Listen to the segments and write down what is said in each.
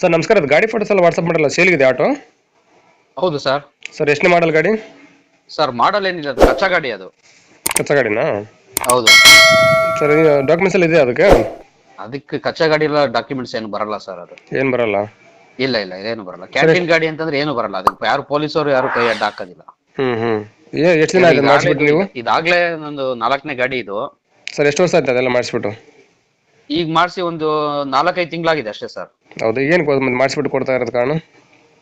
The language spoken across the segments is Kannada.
ಸರ್ ನಮಸ್ಕಾರ. ಅದು ಗಾಡಿ ಫೋಟೋಸ್ ಎಲ್ಲ ವಾಟ್ಸಪ್ ಮಾಡಲ್ಲ. ಇದೆ ಆಟೋ ಹೌದು ಸರ್. ಸರ್ ಎಷ್ಟನೇ ಮಾಡಲ್ ಗಾಡಿ? ಸರ್ ಮಾಡಲ್ ಏನಿಲ್ಲ. ಅದು ಕಚ್ಚಾ ಗಾಡಿ ಅದು. ಕಚ್ಚಾ ಗಾಡಿನಾ? ಹೌದು. ಸರ್ ಡಾಕ್ಯುಮೆಂಟ್ಸ್ ಎಲ್ಲ ಇದೆ ಅದಕ್ಕೆ? ಅದಕ್ಕೆ ಕಚ್ಚಾ ಗಾಡಿ ಎಲ್ಲ ಡಾಕ್ಯುಮೆಂಟ್ಸ್ ಏನು ಬರಲ್ಲ ಸರ್ ಅದು. ಏನು ಬರಲ್ಲ? ಇಲ್ಲ ಇಲ್ಲ ಏನು ಬರಲ್ಲ. ಕ್ಯಾಂಟೀನ್ ಗಾಡಿ ಅಂತಂದ್ರೆ ಏನು ಬರಲ್ಲ. ಅದಕ್ಕೆ ಯಾರು ಪೊಲೀಸ್ ಅವರು ಯಾರು ಕೈ ಅಡ್ಡ ಹಾಕೋದಿಲ್ಲ. ಹ್ಞೂ ಎಷ್ಟು ದಿನ ಆಯ್ತು ಮಾಡಿಸ್ಬಿಟ್ಟು ನೀವು? ಇದಾಗ್ಲೇ ನಂದು ನಾಲ್ಕನೇ ಗಾಡಿ ಇದು. ಸರ್ ಎಷ್ಟು ವರ್ಷ ಆಯ್ತು ಅದೆಲ್ಲ ಮಾಡಿಸ್ಬಿಟ್ಟು? ಈಗ ಮಾಡಿಸಿ ಒಂದು ನಾಲ್ಕೈದು ತಿಂಗಳಾಗಿದೆ ಅಷ್ಟೇ ಸರ್. ಹೌದು ಏನು ಮತ್ತೆ ಮಾಡಿಸ್ಬಿಟ್ಟು ಕೊಡ್ತಾ ಇರೋದು ಕಾರಣ?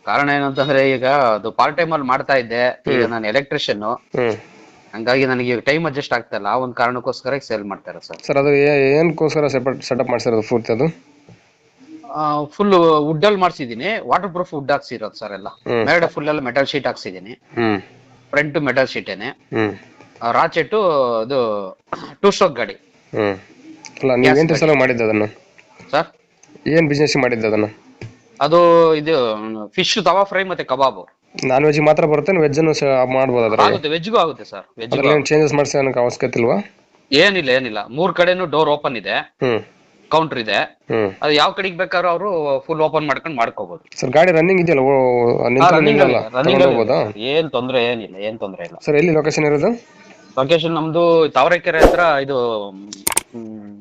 ಕಾರಣ ಏನಂತಂದ್ರೆ ಈಗ ಅದು ಪಾರ್ಟ್ ಟೈಮ್ ಅಲ್ಲಿ ಮಾಡ್ತಾ ಇದ್ದೆ ಈಗ ನಾನು ಎಲೆಕ್ಟ್ರಿಷಿಯನ್ ಹ್ಞೂ ಹಂಗಾಗಿ ನನಗೆ ಈಗ ಟೈಮ್ ಅಡ್ಜಸ್ಟ್ ಆಗ್ತಾ ಇಲ್ಲ ಆ ಒಂದು ಕಾರಣಕ್ಕೋಸ್ಕರ ಸೇಲ್ ಮಾಡ್ತಾರೆ ಸರ್. ಸರ್ ಅದು ಏನಕ್ಕೋಸ್ಕರ ಸೆಪರೇಟ್ ಸೆಟಪ್ ಮಾಡಿಸಿರೋದು ಪೂರ್ತಿ ಅದು? ಫುಲ್ ವುಡ್ ಅಲ್ಲಿ ಮಾಡಿಸಿದೀನಿ ವಾಟರ್ ಪ್ರೂಫ್ ವುಡ್ ಹಾಕ್ಸಿರೋದು ಸರ್ ಎಲ್ಲ. ಹ್ಮ್. ಮೇಲ್ಗಡೆ ಫುಲ್ ಎಲ್ಲ ಮೆಟಲ್ ಶೀಟ್ ಹಾಕ್ಸಿದೀನಿ ಹ್ಞೂ ಫ್ರಂಟ್ ಮೆಟಲ್ ಶೀಟೇನೆ ಹ್ಞೂ ರಾಚೆಟ್ಟು ಅದು ಟೂ ಸ್ಟ್ರೋಕ್ ಗಾಡಿ. ಹ್ಞೂ ಅಲ್ಲ ಎಂಟು ಸಲ ಮಾಡಿದ್ದು ಅದನ್ನ? ಸರ್? ಏನು ಬಿಸ್ನೆಸ್ ಮಾಡಿದ್ದು ಅದನ್ನ? ಅದು ಇದು ಫಿಶ್ ತವಾ ಫ್ರೈ ಮತ್ತೆ ಕಬಾಬ್. ನಾನ್ ವೆಜ್ ಮಾತ್ರ ಬರುತ್ತೆ ವೆಜ್ಜನ್ನು ಮಾಡ್ಬೋದು ಅದ್ರಲ್ಲಿ? ಆಗುತ್ತೆ ವೆಜ್ಗೂ ಆಗುತ್ತೆ ಸರ್ ವೆಜ್ ಅದ್ರಲ್ಲಿ ಏನು ಚೇಂಜಸ್ ಮಾಡಿಸಿ ಅವಶ್ಯಕತೆ ಇಲ್ವಾ? ಏನಿಲ್ಲ ಏನಿಲ್ಲ. ಮೂರ್ ಕಡೆನೂ ಡೋರ್ ಓಪನ್ ಇದೆ. ಹ್ಮ್. ಕೌಂಟರ್ ಇದೆ. ಹ್ಮ್. ಅದು ಯಾವ ಕಡೆಗೆ ಬೇಕಾದ್ರೂ ಅವರು ಫುಲ್ ಓಪನ್ ಮಾಡ್ಕೊಂಡು ಮಾಡ್ಕೋಬಹುದು ಸರ್ ಗಾಡಿ ರನ್ನಿಂಗ್ ಇದೆಯಲ್ಲ ಓ ನಿಂತ ತಗೊಂಡು ಹೋಗ್ಬೋದಾ? ಏನ್ ತೊಂದ್ರೆ ಏನಿಲ್ಲ ಏನ್ ತೊಂದ್ರೆ ಇಲ್ಲ. ಸರ್ ಎಲ್ಲಿ ಲೊಕೇಶನ್ ಇರೋದು? ಲೊಕೇಶನ್ ನಮ್ದು ತಾವರೆಕೆರೆ ಹತ್ರ ಇದು ಮ್,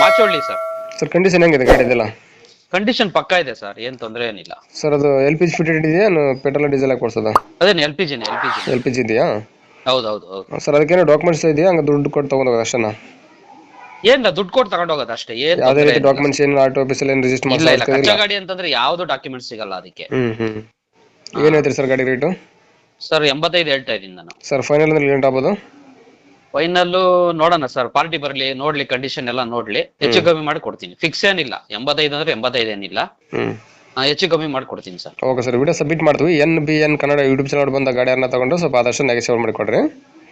ಮಾಚೋಳ್ಳಿ ಸರ್ ಸರ್ ಕಂಡೀಷನ್ ಹೆಂಗಿದೆ ಗಾಡಿದೆಲ್ಲ ಕಂಡೀಷನ್ ಪಕ್ಕಾ ಇದೆ ಸರ್ ಏನ್ ತೊಂದ್ರೆ ಏನಿಲ್ಲ. ಸರ್ ಅದು ಎಲ್ ಪಿ ಜಿ ಫಿಟೆಡ್ ಇದೆಯಾ ಪೆಟ್ರೋಲ್ ಡೀಸೆಲ್ ಹಾಕಿ ಕೊಡ್ಸೋದ ಅದೇನ L P ಜಿನೇ L P G L P G ಇದೆಯಾ? ಹೌದು ಹೌದು. ಹೌದು ಸರ್ ಅದಕ್ಕೇನೋ ಡಾಕ್ಯುಮೆಂಟ್ಸ್ ಇದೆಯಾ? ಹಂಗ ದುಡ್ಡು ಕೊಟ್ಟು ತೊಗೊಂಡೋಗೋದು ಅಷ್ಟೇನಾ? ಏನಿಲ್ಲ ದುಡ್ಡು ಕೊಟ್ಟು ತಗೊಂಡೋಗೋದು ಅಷ್ಟೇ. ಏನ್ ಯಾವುದೇ ತೊಂದ್ರೆ ರೀತಿ ಏನಿಲ್ಲ. ಡಾಕ್ಯುಮೆಂಟ್ಸ್ ಏನು ಆಟೋ ಆಫೀಸಲ್ಲಿ ಏನು ರಿಜಿಸ್ಟರ್ ಇಲ್ಲ ಇಲ್ಲ. ಕಚ್ಚಾ ಗಾಡಿ ಅಂತಂದ್ರೆ ಯಾವ್ದು ಡಾಕ್ಯುಮೆಂಟ್ ಸಿಗಲ್ಲ ಅದಕ್ಕೆ. ಹ್ಞೂ ಹ್ಞೂ ಏನು ಹೇಳ್ತೀರಿ ಸರ್ ಗಾಡಿ ರೇಟು ಸರ್ ಎಂಬತ್ತೈದು ಹೇಳ್ತಾ ಇದೀನಿ ನಾನು. ಸರ್ ಫೈನಲ್ ಅಂದ್ರೆ ಏನು ಆಗ್ಬೋದು? ಫೈನಲ್ ನೋಡೋಣ ಸರ್ ಪಾರ್ಟಿ ಬರ್ಲಿ ನೋಡ್ಲಿ ಕಂಡೀಷನ್ ಎಲ್ಲ ನೋಡ್ಲಿ. ಹೆಚ್ಚು ಕಮ್ಮಿ ಮಾಡಿ ಕೊಡ್ತೀನಿ ಫಿಕ್ಸ್ ಏನಿಲ್ಲ. ಎಂಬತ್ತೈದು ಅಂದ್ರೆ ಎಂಬತ್ತೈದು ಏನಿಲ್ಲ. ಹೆಚ್ಚು ಕಮ್ಮಿ ಮಾಡಿ ಕೊಡ್ತೀನಿ sir. Okay sir video submit ಮಾಡ್ತೀವಿ. N B N Kannada YouTube channel ಬಂದ ಗಾಡಿಯನ್ನ ತಗೊಂಡು ಸ್ವಲ್ಪ ಆದಷ್ಟು ನೆಗೆಸಿ ಮಾಡಿಕೊಡ್ರಿ